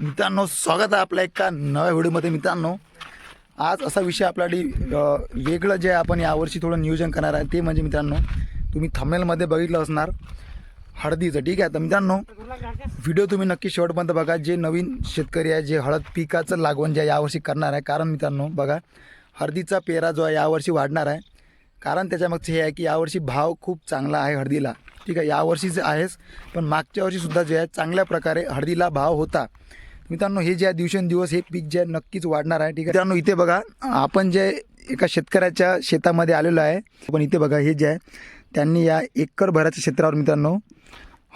मित्रांनो स्वागत आहे आपल्या एका नव्या व्हिडिओमध्ये. मित्रांनो आज असा विषय आपल्यासाठी वेगळं जे आपण यावर्षी थोडं नियोजन करणार आहे ते म्हणजे मित्रांनो तुम्ही थंबनेलमध्ये बघितलं असणार हळदीचं. ठीक आहे? तर मित्रांनो व्हिडिओ तुम्ही नक्की शेवटपर्यंत बघा. जे नवीन शेतकरी आहे जे हळद पिकाचं लागवण जे आहे यावर्षी करणार आहे कारण मित्रांनो बघा हळदीचा पेरा जो आहे यावर्षी वाढणार आहे. कारण त्याच्यामागचं हे आहे की यावर्षी भाव खूप चांगला आहे हळदीला. ठीक आहे? यावर्षीच आहेच पण मागच्या वर्षीसुद्धा जे आहे चांगल्या प्रकारे हळदीला भाव होता. मित्रांनो हे जे आहे दिवसेंदिवस हे पीक जे आहे नक्कीच वाढणार आहे ठीक आहे? मित्रांनो इथे बघा आपण जे एका शेतकऱ्याच्या शेतामध्ये आलेलो आहे पण इथे बघा हे जे आहे त्यांनी या एकर भराच्या क्षेत्रावर मित्रांनो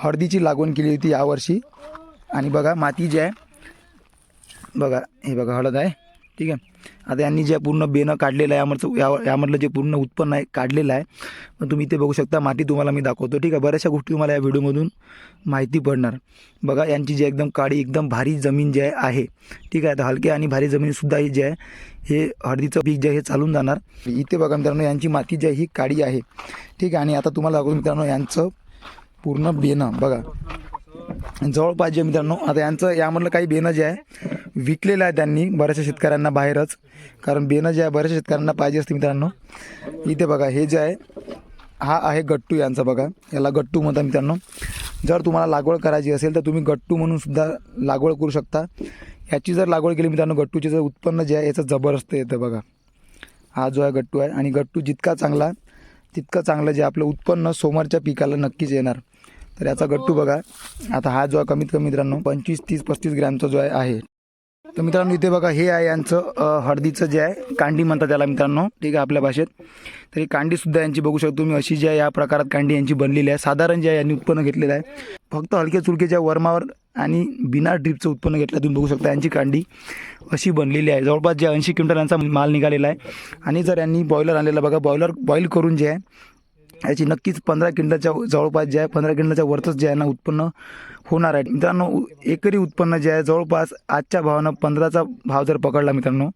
हळदीची लागवण केली होती यावर्षी. आणि बघा माती जी आहे बघा हे बघा हळद आहे. ठीक आहे? आता यांनी जे पूर्ण बेनं काढलेलं आहे यामधचं या यामधलं जे पूर्ण उत्पन्न आहे काढलेलं आहे पण तुम्ही इथे बघू शकता माती तुम्हाला मी दाखवतो ठीक आहे? बऱ्याचशा गोष्टी तुम्हाला या व्हिडिओमधून माहिती पडणार. बघा यांची जी एकदम काळी एकदम भारी जमीन जी आहे ठीक आहे? आता हलकी आणि भारी जमीनसुद्धा ही जे आहे हे हळदीचं पीक जे आहे हे चालून जाणार. इथे बघा मित्रांनो यांची माती जी आहे ही काळी आहे. ठीक आहे? आणि आता तुम्हाला दाखवतो मित्रांनो यांचं पूर्ण बेनं बघा. जवळपास जे मित्रांनो आता यांचं यामधलं काही बेनं जे आहे विकलेलं आहे त्यांनी बऱ्याचशा शेतकऱ्यांना बाहेरच. कारण बेनं जे आहे बऱ्याचशा शेतकऱ्यांना पाहिजे असते मित्रांनो. इथे बघा हे जे आहे हा आहे गट्टू यांचा बघा. याला गट्टू म्हणतात मित्रांनो. जर तुम्हाला लागवड करायची असेल तर तुम्ही गट्टू म्हणून सुद्धा लागवड करू शकता. याची जर लागवड केली मित्रांनो गट्टूचे जर उत्पन्न जे आहे याचं जबरदस्त येतं बघा. हा जो आहे गट्टू आहे. आणि गट्टू जितका चांगला तितकं चांगलं जे आपलं उत्पन्न समोरच्या पिकाला नक्कीच येणार. तर याचा गट्टू बघा. आता हा जो आहे कमीत कमी मित्रांनो पंचवीस तीस पस्तीस ग्रॅमचा जो आहे तर मित्रांनो इथे बघा हे आहे यांचं हळदीचं जे आहे कांडी म्हणतात त्याला मित्रांनो. ठीक आहे आपल्या भाषेत. तर ही कांडीसुद्धा यांची बघू शकतो तुम्ही. अशी जी आहे या प्रकारात कांडी यांची बनलेली आहे. साधारण जे आहे यांनी उत्पन्न घेतलेलं आहे. फक्त हलक्या चुलक्याच्या वर्मावर आणि बिना ड्रीपचं उत्पन्न घेतलं तुम्ही बघू शकता यांची कांडी अशी बनलेली आहे. जवळपास जे ऐंशी क्विंटल यांचा माल निघालेला आहे. आणि जर यांनी बॉयलर आणलेला बघा बॉयलर बॉईल करून जे आहे याची नक्कीच पंधरा क्विंटलच्या जवळपास जे आहे पंधरा क्विंटलच्या वरतच जे आहे ना उत्पन्न होणार आहे. मित्रांनो एकरी उत्पन्न जे आहे जवळपास आजच्या भावानं पंधराचा भाव जर पकडला मित्रांनो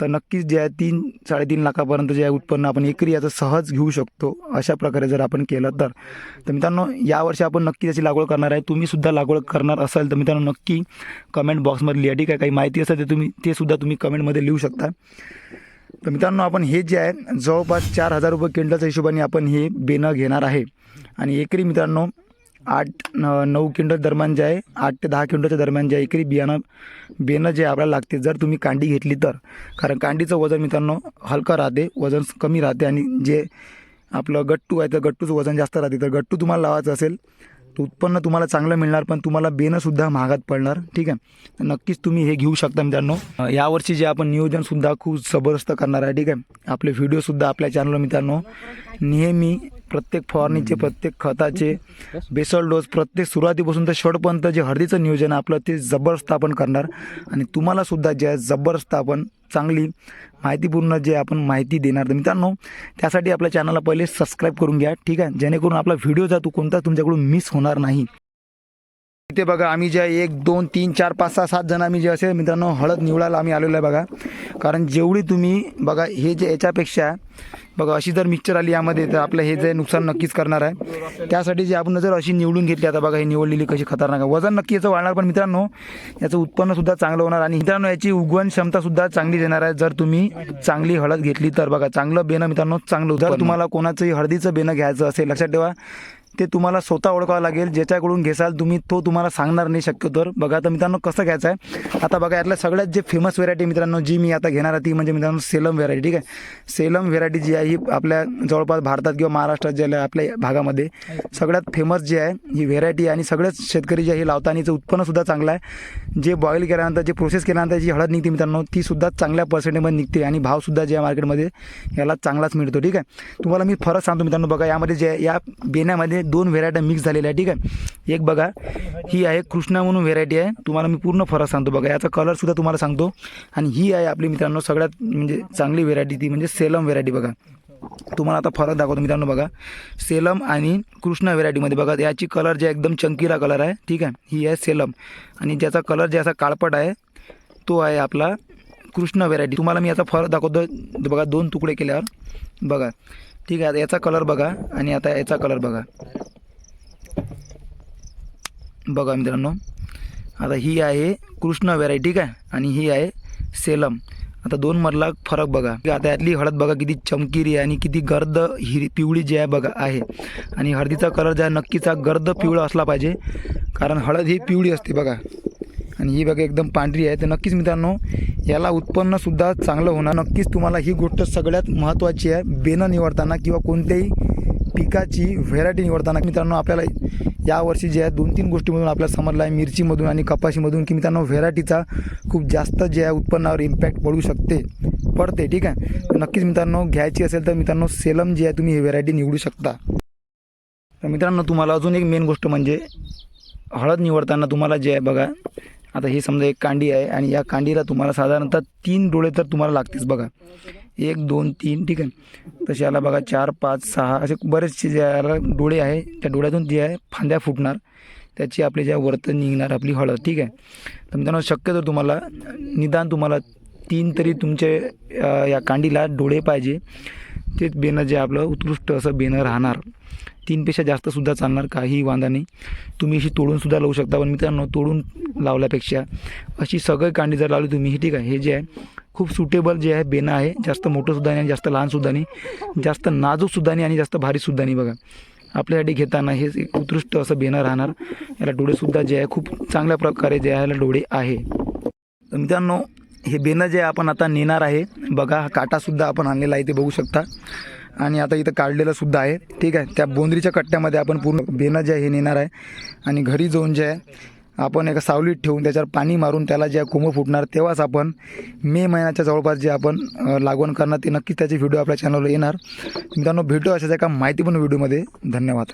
तर नक्कीच जे आहे तीन साडेतीन लाखापर्यंत जे आहे उत्पन्न आपण एकरी याचं सहज घेऊ शकतो अशा प्रकारे जर आपण केलं तर. तर मित्रांनो यावर्षी आपण नक्की त्याची लागवड करणार आहे. तुम्ही सुद्धा लागवड करणार असाल तर मित्रांनो नक्की कमेंट बॉक्समध्ये लिहा. ठीक आहे काही माहिती असेल तर तुम्ही ते सुद्धा तुम्ही कमेंटमध्ये लिहू शकता. तर मित्रांनो आपण हे जे आहे जवळपास चार हजार रुपये क्विंटलच्या हिशोबाने आपण हे बेनं घेणार आहे. आणि एकरी मित्रांनो आठ नऊ क्विंटल दरम्यान जे आहे आठ ते दहा क्विंटलच्या दरम्यान जे आहे एकरी बियाणं बेनं जे आपल्याला लागते जर तुम्ही कांडी घेतली तर. कारण कांडीचं वजन मित्रांनो हलकं राहते वजन कमी राहते. आणि जे आपलं गट्टू आहे तर गट्टूचं वजन जास्त राहते. तर गट्टू तुम्हाला लावायचं असेल उत्पन्न तुम्हाला चांगलं मिळणार पण तुम्हाला बेनंसुद्धा महागात पडणार. ठीक आहे? तर नक्कीच तुम्ही हे घेऊ शकता मित्रांनो. यावर्षी जे आपण नियोजनसुद्धा खूप जबरदस्त करणार आहे ठीक आहे? आपले व्हिडिओसुद्धा आपल्या चॅनलवर मित्रांनो. नेहमी प्रत्येक फवारणीचे प्रत्येक खताचे बेसल डोस प्रत्येक सुरुवातीपासून तर शेवटपर्यंत जे हळदीचं नियोजन आपलं ते जबरदस्त आपण करणार. आणि तुम्हालासुद्धा जे आहे जबरदस्त आपण चांगली माहितीपूर्ण जे आपण माहिती देणार तर मित्रांनो त्यासाठी आपल्या चॅनलला पहिले सबस्क्राईब करून घ्या ठीक आहे? जेणेकरून आपला व्हिडिओ जातो कोणता तुमच्याकडून मिस होणार नाही. इथे बघा आम्ही जे एक दोन तीन चार पाच सहा सात जण आम्ही जे असे मित्रांनो हळद निवडायला आम्ही आलेलो आहे बघा. कारण जेवढी तुम्ही बघा हे जे याच्यापेक्षा बघा अशी जर मिक्सचर आली यामध्ये तर आपलं हे जे नुकसान नक्कीच करणार आहे. त्यासाठी जे आपण जर अशी निवडून घेतली आता बघा ही निवडलेली कशी खतरनाक आहे. वजन नक्की याचं वाढणार पण मित्रांनो याचं उत्पन्नसुद्धा चांगलं होणार आणि मित्रांनो याची उगवण क्षमतासुद्धा चांगली देणार आहे. जर तुम्ही चांगली हळद घेतली तर बघा चांगलं बेनं मित्रांनो चांगलं जर तुम्हाला कोणाचंही हळदीचं बेनं घ्यायचं असेल लक्षात ठेवा. ते तुम्हाला स्वतः ओळखावं लागेल ज्याच्याकडून घेसाल तुम्ही तो तुम्हाला सांगणार नाही शक्यतो बघा तर मित्रांनो कसं घ्यायचं आहे? आता बघा यातल्या सगळ्यात जे फेमस व्हेरायटी मित्रांनो जी मी आता घेणार आहे ती म्हणजे मित्रांनो सेलम व्हेरायटी ठीक आहे? सेलम व्हेरायटी जी आहे ही आपल्या जवळपास भारतात किंवा महाराष्ट्रात जे आपल्या भागामध्ये सगळ्यात फेमस जी आहे ही व्हेरायटी आणि सगळेच शेतकरी जे आहे हे आणि उत्पन्नसुद्धा चांगलं आहे. जे बॉईल केल्यानंतर जे प्रोसेस केल्यानंतर जी हळद निघते मित्रांनो ती सुद्धा चांगल्या पर्सेंटेजमध्ये निघते आणि भावसुद्धा जे आहे मार्केटमध्ये याला चांगलाच मिळतो ठीक आहे? तुम्हाला मी फरक सांगतो मित्रांनो बघा यामध्ये जे या बेण्यामध्ये दोन व्हेरायट्या मिक्स झालेल्या आहे ठीक आहे? एक बघा ही आहे कृष्णा म्हणून व्हेरायटी आहे. तुम्हाला मी पूर्ण फरक सांगतो बघा. याचा कलरसुद्धा तुम्हाला सांगतो. आणि ही आहे आपली मित्रांनो सगळ्यात म्हणजे चांगली व्हेरायटी ती म्हणजे सेलम व्हेरायटी बघा. तुम्हाला आता फरक दाखवतो मित्रांनो बघा. सेलम आणि कृष्णा व्हेरायटीमध्ये बघा याची कलर जे एकदम चंकीला कलर आहे ठीक आहे? ही आहे सेलम. आणि ज्याचा कलर जे असा काळपट आहे तो आहे आपला कृष्ण व्हेरायटी तुम्हाला मी याचा फरक दाखवतो बघा दोन तुकडे केल्यावर. बघा. ठीक आहे आता याचा कलर बघा आणि आता याचा कलर बघा. बघा मित्रांनो आता ही आहे कृष्ण व्हेरायटी काय आणि ही आहे सेलम. आता दोन मधला फरक बघा. आता यातली हळद बघा किती चमकिरी आहे आणि किती गर्द हिरी पिवळी जी आहे बघा आहे. आणि हळदीचा कलर जो आहे नक्कीचा गर्द पिवळा असला पाहिजे. कारण हळद ही पिवळी असते बघा. आणि ही बघा एकदम पांढरी आहे. तर नक्कीच मित्रांनो याला उत्पन्नसुद्धा चांगलं होणार. नक्कीच तुम्हाला ही गोष्ट सगळ्यात महत्त्वाची आहे. बेनं निवडताना किंवा कोणत्याही पिकाची व्हेरायटी निवडताना मित्रांनो आपल्याला यावर्षी जे आहे दोन तीन गोष्टीमधून आपल्याला समजलं आहे. मिरचीमधून आणि कपाशीमधून की मित्रांनो व्हेरायटीचा खूप जास्त जे आहे उत्पन्नावर इम्पॅक्ट पडू शकते पडते ठीक आहे? तर नक्कीच मित्रांनो घ्यायची असेल तर मित्रांनो सेलम जी आहे तुम्ही ही व्हेरायटी निवडू शकता. तर मित्रांनो तुम्हाला अजून एक मेन गोष्ट म्हणजे हळद निवडताना तुम्हाला जे आहे बघा आता हे समजा एक कांडी आहे आणि या कांडीला तुम्हाला साधारणतः तीन डोळे तर तुम्हाला लागतेच बघा. एक दोन तीन ठीक आहे. तसे याला बघा चार पाच सहा असे बरेचसे ज्याला डोळे आहे त्या डोळ्यातून जे आहे फांद्या फुटणार. त्याची आपली ज्या वरतं निघणार आपली हळद ठीक आहे. तर मित्रांनो शक्यतो तुम्हाला निदान तुम्हाला तीन तरी तुमचे या कांडीला डोळे पाहिजे. तेच बेनं जे आपलं उत्कृष्ट असं बेनं राहणार. तीनपेक्षा जास्तसुद्धा चालणार काही वांदा नाही. तुम्ही अशी तोडूनसुद्धा लावू शकता. पण मित्रांनो तोडून लावल्यापेक्षा अशी सगळी कांडी जर लावली तुम्ही हे ठीक आहे. हे जे आहे खूप सुटेबल जे आहे बेना आहे. जास्त मोठंसुद्धा नाही आणि जास्त लहानसुद्धा नाही. जास्त नाजूकसुद्धा नाही आणि जास्त भारीसुद्धा नाही बघा. आपल्यासाठी घेताना हे एक उत्कृष्ट असं बेना राहणार. याला डोळेसुद्धा जे आहे खूप चांगल्या प्रकारे जे आहे याला डोळे आहे. तर मित्रांनो हे बेनं जे आपण आता नेणार आहे बघा हा काटासुद्धा आपण आणलेला आहे ते बघू शकता. आणि आता इथं काढलेलं सुद्धा आहे. ठीक आहे त्या बोंदरीच्या कट्ट्यामध्ये आपण पूर्ण बेनं जे आहे हे नेणार आहे. आणि घरी जाऊन जे आहे आपण एका सावलीत ठेवून त्याच्यावर पाणी मारून त्याला जे आहे कोंबं फुटणार तेव्हाच आपण मे महिन्याच्या जवळपास जे आपण लागवण करणार ते नक्कीच त्याचे व्हिडिओ आपल्या चॅनलवर येणार. मित्रांनो भेटू अशाच एका माहितीपूर्ण व्हिडिओमध्ये. धन्यवाद.